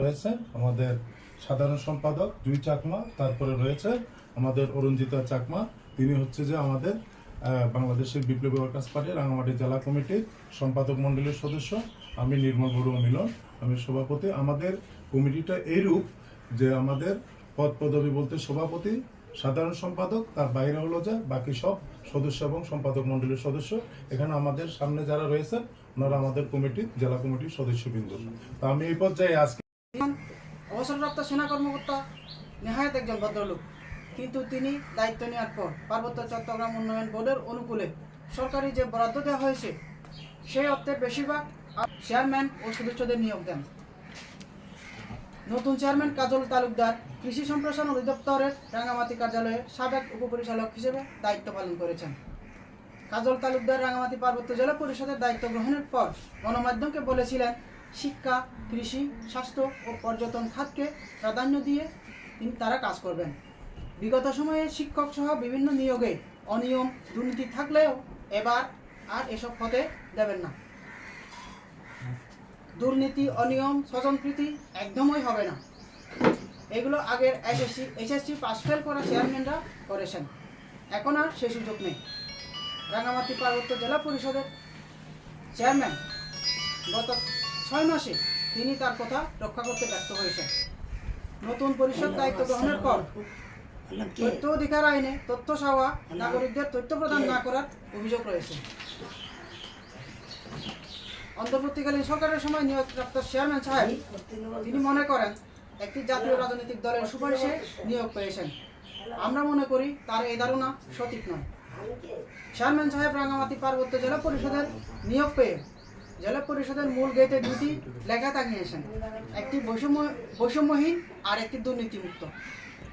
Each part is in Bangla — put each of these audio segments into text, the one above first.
রয়েছে আমাদের সাধারণ সম্পাদক জুই চাকমা, তারপরে রয়েছে আমাদের অরুণজিতা চাকমা। তিনি হচ্ছে যে আমাদের বাংলাদেশের বিপ্লবী ওয়ার্কার্স পার্টি রাঙামাটি জেলা কমিটির সম্পাদক মণ্ডলীর সদস্য। আমি নির্মল বড়ুয়া মিলন, আমি সভাপতি। আমাদের কমিটিটা এইরূপ যে আমাদের পদ পদবি বলতে সভাপতি, সাধারণ সম্পাদক, তার বাইরে হলো যে বাকি সব সদস্য এবং সম্পাদক মণ্ডলীর সদস্য। এখানে আমাদের সামনে যারা রয়েছে ওনারা আমাদের কমিটির, জেলা কমিটির সদস্যবৃন্দ। তো আমি এই পর্যায়ে আজকে অবসরপ্রাপ্ত সেনা কর্মকর্তা, নেহায়ত একজন ভদ্রলোক। কিন্তু তিনি দায়িত্ব নেওয়ার পর পার্বত্য চট্টগ্রাম উন্নয়ন বোর্ডের অনুকূলে সরকারি যে বরাদ্দ দেওয়া হয়েছে সেই অর্থের বেশিরভাগ চেয়ারম্যান ও সদস্যদের নিয়োগ দেন। নতুন চেয়ারম্যান কাজল তালুকদার কৃষি সম্প্রসারণ অধিদপ্তরের রাঙ্গামাটি কার্যালয়ে সাবেক উপপরিচালক হিসেবে দায়িত্ব পালন করেছেন। কাজল তালুকদার রাঙ্গামাটি পার্বত্য জেলা পরিষদের দায়িত্ব গ্রহণের পর গণমাধ্যমকে বলেছিলেন শিক্ষা, কৃষি, স্বাস্থ্য ও পর্যটন খাতকে প্রাধান্য দিয়ে তিনি তারা কাজ করবেন। বিগত সময়ে শিক্ষক সহ বিভিন্ন নিয়োগে অনিয়ম, দুর্নীতি থাকলেও এবার আর এসব পথে দেবেন না। দুর্নীতি, অনিয়ম, স্বজনপ্রীতি একদমই হবে না। এগুলো আগের এসএসসি এসএসসি পাস ফেল করা চেয়ারম্যানরা করেছেন। এখন আর সে সুযোগ নেই। রাঙামাটি পার্বত্য জেলা পরিষদের চেয়ারম্যান গত ছয় মাসে তিনি তার কথা রক্ষা করতে ব্যর্থ হয়েছেন। নতুন পরিষদ দায়িত্ব গ্রহণের পর তথ্য অধিকার আইনে তথ্য চাওয়া নাগরিকদের তথ্য প্রদান না করার অভিযোগ রয়েছে। অন্তর্বর্তীকালীন সরকারের সময় নিয়োগপ্রাপ্ত চেয়ারম্যান সাহেব তিনি মনে করেন একটি জাতীয় রাজনৈতিক দলের সুপারিশে নিয়োগ পেয়েছেন। আমরা মনে করি তার এই ধারণা সঠিক নয়। চেয়ারম্যান সাহেব রাঙামাটি পার্বত্য জেলা পরিষদের নিয়োগ পেয়ে জেলা পরিষদের মূল গেটে দুটি লেখা টাঙিয়েছেন একটি বৈষম্য, বৈষম্যহীন আর একটি দুর্নীতিমুক্ত।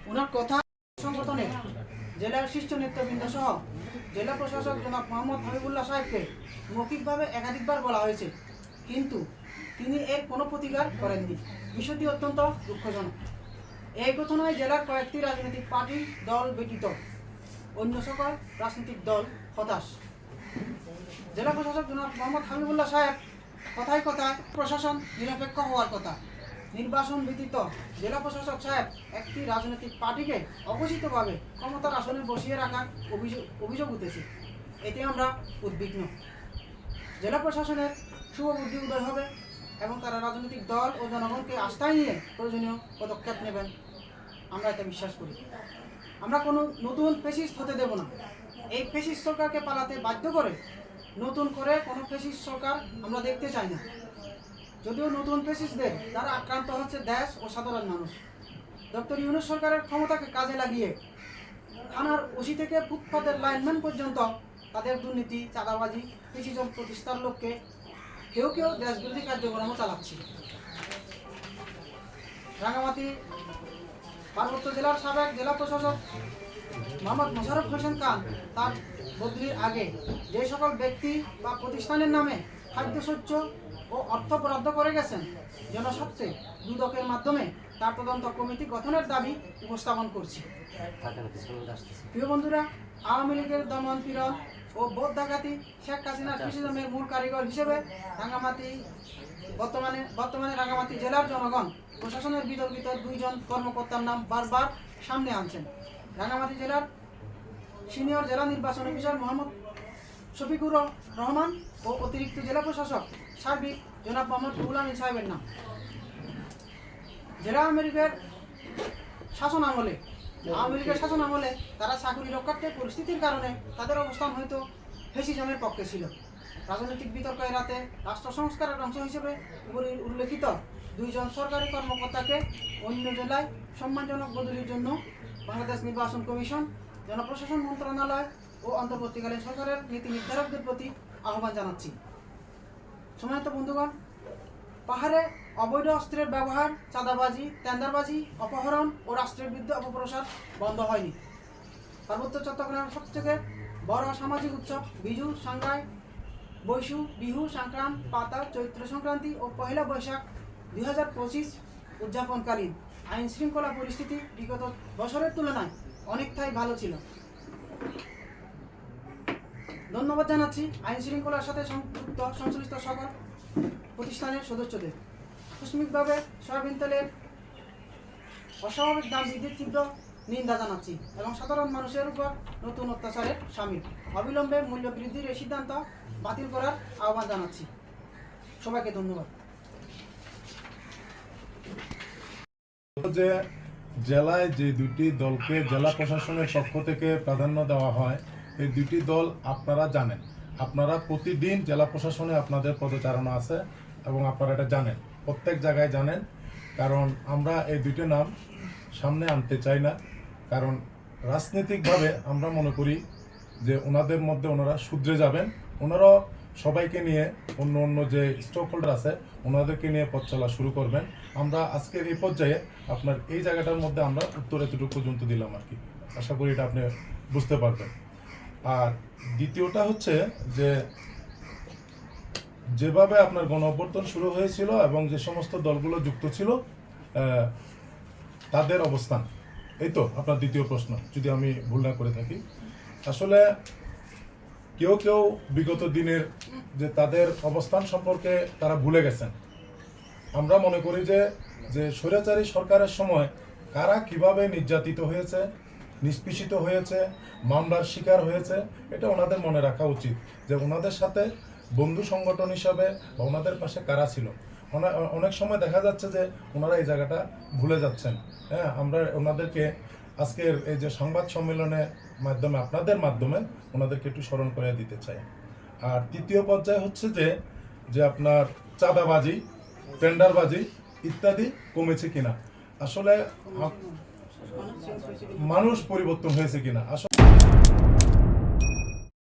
ওনার কথা সংগঠনে জেলার শীর্ষ নেতৃবৃন্দ সহ জেলা প্রশাসক জনাব মোহাম্মদ হাবিবুল্লাহ সাহেবকে মৌখিকভাবে একাধিকবার বলা হয়েছে। কিন্তু তিনি এর কোনো প্রতিকার করেননি। বিষয়টি অত্যন্ত দুঃখজনক। এই ঘটনায় জেলার কয়েকটি রাজনৈতিক পার্টি দল ব্যতীত অন্য সকল রাজনৈতিক দল হতাশ। জেলা প্রশাসক জনাব মোহাম্মদ হাবিবুল্লাহ সাহেব কথায় কথায়, প্রশাসন নিরপেক্ষ হওয়ার কথা। নির্বাচন ব্যতীত জেলা প্রশাসক সাহেব একটি রাজনৈতিক পার্টিকে অঘোষিতভাবে ক্ষমতার আসনে বসিয়ে রাখার অভিযোগ অভিযোগ উঠেছে। এতে আমরা উদ্বিগ্ন। জেলা প্রশাসনের শুভ বুদ্ধি উদয় হবে এবং তারা রাজনৈতিক দল ও জনগণকে আস্থায় নিয়ে প্রয়োজনীয় পদক্ষেপ নেবেন। আমরা এটা বিশ্বাস করি। আমরা কোনো নতুন ফেসিস্ট হতে দেব না। এই ফেসিস্ট সরকারকে পালাতে বাধ্য করে নতুন করে কোনো ফেসিস্ট সরকার আমরা দেখতে চাই না। যদিও নতুন ফেসিস্টদের দ্বারা আক্রান্ত হচ্ছে দেশ ও সাধারণ মানুষ। ডক্টর ইউনুস সরকারের ক্ষমতাকে কাজে লাগিয়ে থানার ওসি থেকে ফুটপাতের লাইনম্যান পর্যন্ত তাদের দুর্নীতি, চাঁদাবাজি কৃষিজন প্রতিষ্ঠার লক্ষ্যে কেউ কেউ দেশবিরোধী কার্যক্রমও চালাচ্ছে। রাঙামাটি, পার্বত্য জেলার সাবেক জেলা প্রশাসক মোহাম্মদ মোশারফ হোসেন খান তার বদলির আগে যে সকল ব্যক্তি বা প্রতিষ্ঠানের নামে খাদ্যশস্য ও অর্থ বরাদ্দ করে গেছেন জনস্বার্থে দুদকের মাধ্যমে তার তদন্ত কমিটি গঠনের দাবি উপস্থাপন করছি। প্রিয় বন্ধুরা আওয়ামী লীগের দমন পীড়ন ও বোধ ডাকাতি শেখ হাসিনার কৃষিজমের মূল কারিগর হিসেবে রাঙ্গামাটি বর্তমানে বর্তমানে রাঙ্গামাটি জেলার জনগণ প্রশাসনের বিতর্কিত দুইজন কর্মকর্তার নাম বারবার সামনে আনছেন। রাঙ্গামাটি জেলার সিনিয়র জেলা নির্বাচন অফিসার মোহাম্মদ শফিকুর রহমান ও অতিরিক্ত জেলা প্রশাসক সার্বিক জনাব মোহাম্মদ আমিন সাহেবের নাম। জেলা আমেরিকার শাসন আমলে লীগের শাসন আমলে তারা চাকরি রক্ষার্থে পরিস্থিতির কারণে তাদের অবস্থান হয়তো ফেসিজমের পক্ষে ছিল। রাজনৈতিক বিতর্ক এড়াতে রাষ্ট্র সংস্কারের অংশ হিসেবে উল্লেখিত দুইজন সরকারি কর্মকর্তাকে অন্য জেলায় সম্মানজনক বদলির জন্য বাংলাদেশ নির্বাচন কমিশন, জনপ্রশাসন মন্ত্রণালয় ও অন্তর্বর্তীকালীন সরকারের নীতি নির্ধারকদের প্রতি আহ্বান জানাচ্ছি। সময়ত বন্ধুগণ, পাহাড়ে অবৈধ অস্ত্রের ব্যবহার, চাঁদাবাজি, টেন্ডারবাজি, অপহরণ ও রাষ্ট্রের বিরুদ্ধে অপপ্রসার বন্ধ হয়নি। পার্বত্য চট্টগ্রামের সবথেকে বড় সামাজিক উৎসব বিজু সাংগ্রাই বৈশু, বিহু সংক্রান্ত পাতা, চৈত্র সংক্রান্তি ও পয়লা বৈশাখ দুই হাজার পঁচিশ উদযাপনকালীন। আইন শৃঙ্খলা পরিস্থিতি বিগত বছরের তুলনায় অনেকটাই ভালো ছিল। ধন্যবাদ জানাচ্ছি আইন শৃঙ্খলার সাথে সংযুক্ত সংশ্লিষ্ট সকল প্রতিষ্ঠানের সদস্যদের। আকস্মিকভাবে সয়াবিন তেলের অস্বাভাবিক দাম বৃদ্ধির তীব্র নিন্দা জানাচ্ছি এবং সাধারণ মানুষের উপর নতুন অত্যাচারের সামিল। অবিলম্বে মূল্য বৃদ্ধির এই সিদ্ধান্ত বাতিল করার আহ্বান জানাচ্ছি। সবাইকে ধন্যবাদ। যে জেলায় যে দুটি দলকে জেলা প্রশাসনের পক্ষ থেকে প্রাধান্য দেওয়া হয়, এই দুটি দল আপনারা জানেন। আপনারা প্রতিদিন জেলা প্রশাসনে আপনাদের পদচারণা আছে এবং আপনারা এটা জানেন। প্রত্যেক জায়গায় জানেন, কারণ আমরা এই দুটি নাম সামনে আনতে চাই না। কারণ রাজনৈতিকভাবে আমরা মনে করি যে ওনাদের মধ্যে ওনারা শুধরে যাবেন। ওনারাও সবাইকে নিয়ে অন্য অন্য যে স্টক হোল্ডার আছে, ওনাদেরকে নিয়ে পথ চলা শুরু করবেন। আমরা আজকের এই পর্যায়ে আপনার এই জায়গাটার মধ্যে আমরা উত্তর এতটুকু পর্যন্ত দিলাম আর কি। আশা করি এটা আপনি বুঝতে পারবেন। আর দ্বিতীয়টা হচ্ছে যে, যেভাবে আপনার গণ অভ্যর্থন শুরু হয়েছিল এবং যে সমস্ত দলগুলো যুক্ত ছিল তাদের অবস্থান। এই তো আপনার দ্বিতীয় প্রশ্ন, যদি আমি ভুল না করে থাকি। আসলে কেউ কেউ বিগত দিনের যে তাদের অবস্থান সম্পর্কে তারা ভুলে গেছেন। আমরা মনে করি যে যে স্বৈরাচারী সরকারের সময় কারা কীভাবে নির্যাতিত হয়েছে, নিষ্পেষিত হয়েছে, মামলার শিকার হয়েছে, এটা ওনাদের মনে রাখা উচিত যে ওনাদের সাথে বন্ধু সংগঠন হিসাবে বা ওনাদের পাশে কারা ছিল। অনেক সময় দেখা যাচ্ছে যে ওনারা এই জায়গাটা ভুলে যাচ্ছেন। হ্যাঁ আমরা ওনাদেরকে আজকের এই যে সংবাদ সম্মেলনের মাধ্যমে, আপনাদের মাধ্যমে ওনাদেরকে একটু স্মরণ করে দিতে চাই। আর তৃতীয় পর্যায়ে হচ্ছে যে যে আপনার চাঁদাবাজি, টেন্ডারবাজি ইত্যাদি কমেছে কিনা। আসলে মানুষ পরিবর্তন হয়েছে কিনা? আসলে